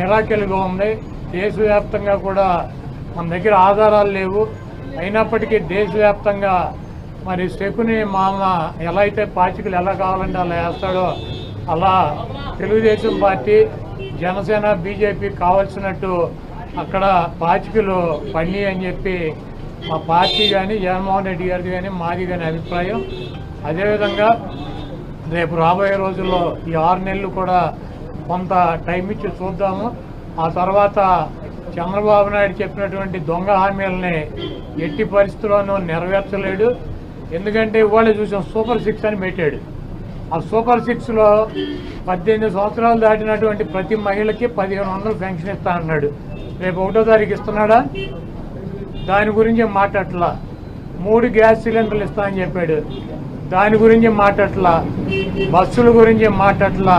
మిరాకిల్గా ఉంది. దేశవ్యాప్తంగా కూడా మన దగ్గర ఆధారాలు లేవు. అయినప్పటికీ దేశవ్యాప్తంగా మరి శకుని మామ ఎలా అయితే పాచికలు ఎలా కావాలంటే అలా వేస్తాడో అలా తెలుగుదేశం పార్టీ జనసేన బీజేపీ కావాల్సినట్టు అక్కడ పాచికలు పండి అని చెప్పి మా పార్టీ కానీ జగన్మోహన్ రెడ్డి గారిది కానీ మాది కానీ అభిప్రాయం. అదేవిధంగా రేపు రాబోయే రోజుల్లో ఈ ఆరు నెలలు కూడా కొంత టైం ఇచ్చి చూద్దాము. ఆ తర్వాత చంద్రబాబు నాయుడు చెప్పినటువంటి దొంగ హామీలని ఎట్టి పరిస్థితుల్లోనూ నెరవేర్చలేడు. ఎందుకంటే ఇవాళ చూసాం సూపర్ సిక్స్ అని పెట్టాడు. ఆ సూపర్ సిక్స్లో పద్దెనిమిది సంవత్సరాలు దాటినటువంటి ప్రతి మహిళకి పదిహేను వందలు పెన్షన్ ఇస్తా అన్నాడు. రేపు ఒకటో తారీఖు ఇస్తున్నాడా? దాని గురించి మాట్లాడలా మూడు గ్యాస్ సిలిండర్లు ఇస్తా అని చెప్పాడు. దాని గురించి మాట్లాడలా బస్సుల గురించి మాట్లాడలా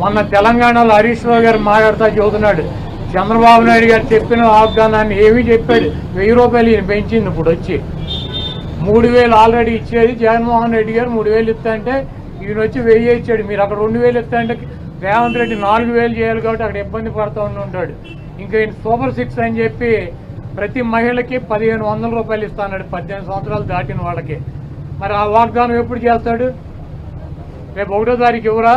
మొన్న తెలంగాణలో హరీష్ రావు గారు మాట్లాడుతూ చెబుతున్నాడు. చంద్రబాబు నాయుడు గారు చెప్పిన వాగ్దానాన్ని ఏమీ చెప్పాడు. వెయ్యి రూపాయలు ఈయన పెంచింది ఇప్పుడు వచ్చి. మూడు వేలు ఆల్రెడీ ఇచ్చేది జగన్మోహన్ రెడ్డి గారు మూడు వేలు ఇస్తాంటే ఈయన వచ్చి వెయ్యి ఇచ్చాడు. మీరు అక్కడ రెండు వేలు ఇస్తాంటే రేవంత్ రెడ్డి నాలుగు వేలు చేయాలి కాబట్టి అక్కడ ఇబ్బంది పడుతూ ఉండి ఉంటాడు. ఇంకా ఈయన సూపర్ సిక్స్ అని చెప్పి ప్రతి మహిళకి పదిహేను వందల రూపాయలు ఇస్తాడు పద్దెనిమిది సంవత్సరాలు దాటిన వాళ్ళకి. మరి ఆ వాగ్దానం ఎప్పుడు చేస్తాడు? రేపు ఒకటో తారీఖు ఎవరా?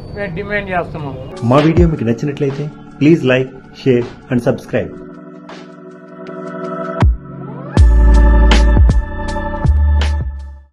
డిమాండ్ చేస్తున్నాం. మా వీడియో మీకు నచ్చినట్లయితే please like share and subscribe.